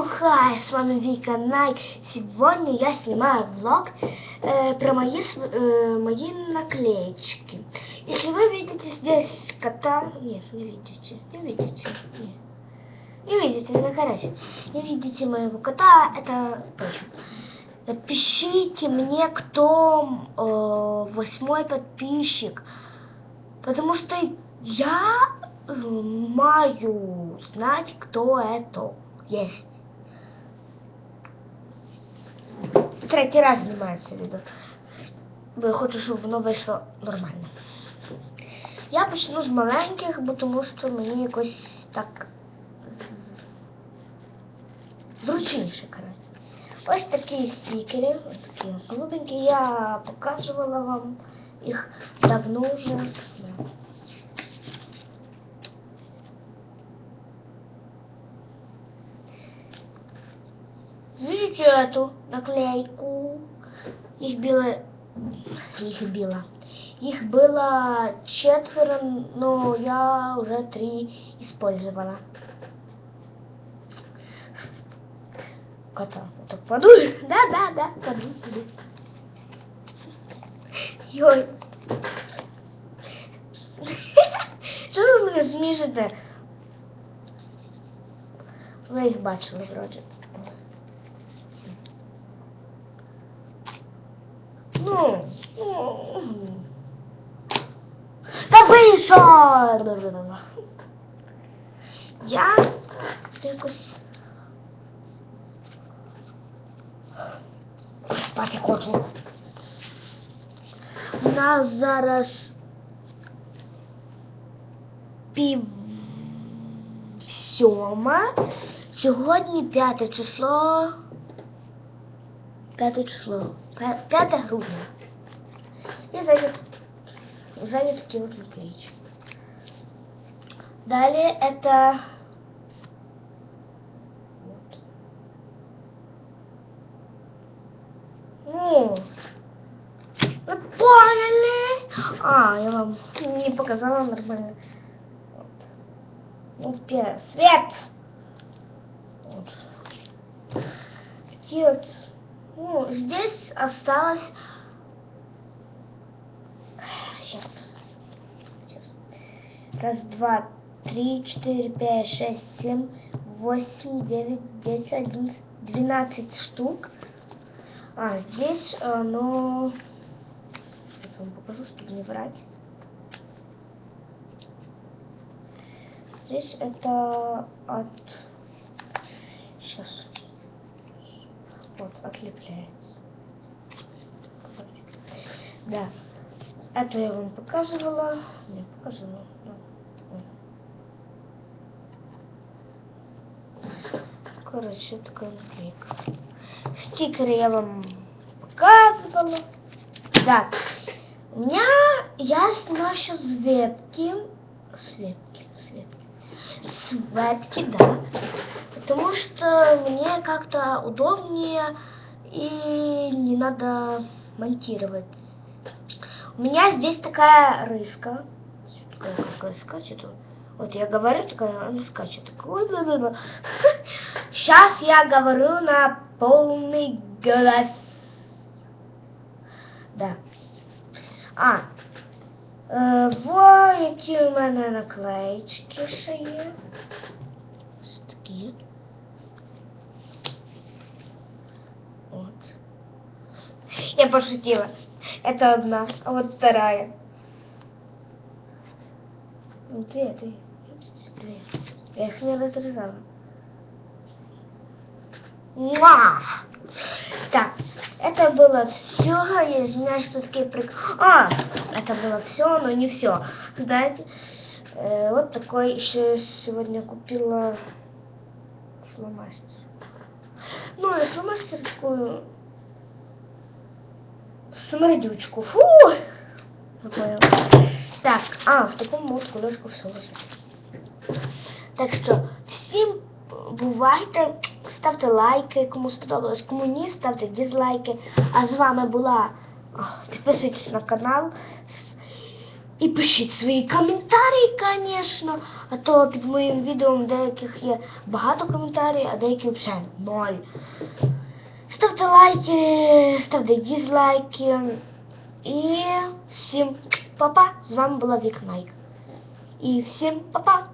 Хаю хай, с вами Вика Най. Сегодня я снимаю влог э, про мои, э, мои наклеечки. Если вы видите здесь кота... Нет, не видите. Не видите. Нет. Не видите, ну короче. Не видите моего кота, это точно. Напишите мне, кто э, восьмой подписчик. Потому что я маю знать, кто это есть. Третій раз знімається відео. Бо я хочу, щоб воно вийшло нормально. Я почну з маленьких, бо тому що мені якось так зручніше, коротше. Ось такі стікери, ось такі голубенькі. Я показувала вам їх давно вже. Видите эту наклейку? Их было... Их было. Их было четверо, но я уже три использовала. Кота. Вот так подуй. Да, да, да, подуй, подуй. Йой. Що ви мене змішите? Ви їх бачили вроді. Та вийшов! Я якось спати хочу. У нас зараз пів сьома. Сьогодні п'яте число. П'яте число. П'я- П'яте грудня. І ззаді, ззаді такі вот наклеечки. Далее это вот. Ну, вы поняли? А, я вам не показала нормально. Вот. Вот первый свет. Вот. Такие вот. Ну, здесь осталось... Сейчас. Сейчас. Раз, два, три, четыре, пять, шесть, семь, восемь, девять, десять, одиннадцать, двенадцать штук. А, здесь оно... Сейчас вам покажу, чтобы не врать. Здесь это от... Сейчас. Вот, отлепляется. Да. Это я вам показывала. Не показывала. да. Ой. Короче, такая наклейка. Стикеры я вам показывала. Да. У меня я снимаю сейчас с вебки. С вебки, с вебки. С вебки, да. Потому что мне как-то удобнее и не надо монтировать. У меня здесь такая рыска. Такая, какая скачет. Вот я говорю, такая, она скачет. Такой, бла-бла-бла. Сейчас я говорю на полный голос. Да. А. Е, во, які у мене наклеїчки ще є. Ось такі. Вот. Я пошутила. Это одна, а вот вторая. Две, две. Две. Я их не разрезала. Муа! Так, это было все. Я извиняюсь, что такие прик... А, это было все, но не все. Знаете, э, вот такой еще сегодня купила фломастер. Ну, и фломастер такую смердючку. Фу! Так, а, в такому вот кулечку все лежить. Так що, всім бувайте, ставте лайки, кому сподобалось, кому ні, ставте дизлайки. А з вами була. Підписуйтесь на канал. І пишіть свої коментарі, звісно. А то під моїм відео деяких є багато коментарів, а деякі взагалі ноль. Ставте лайки, ставте дізлайки. І всім па-па. З вами була Вікнайк. І всім па-па.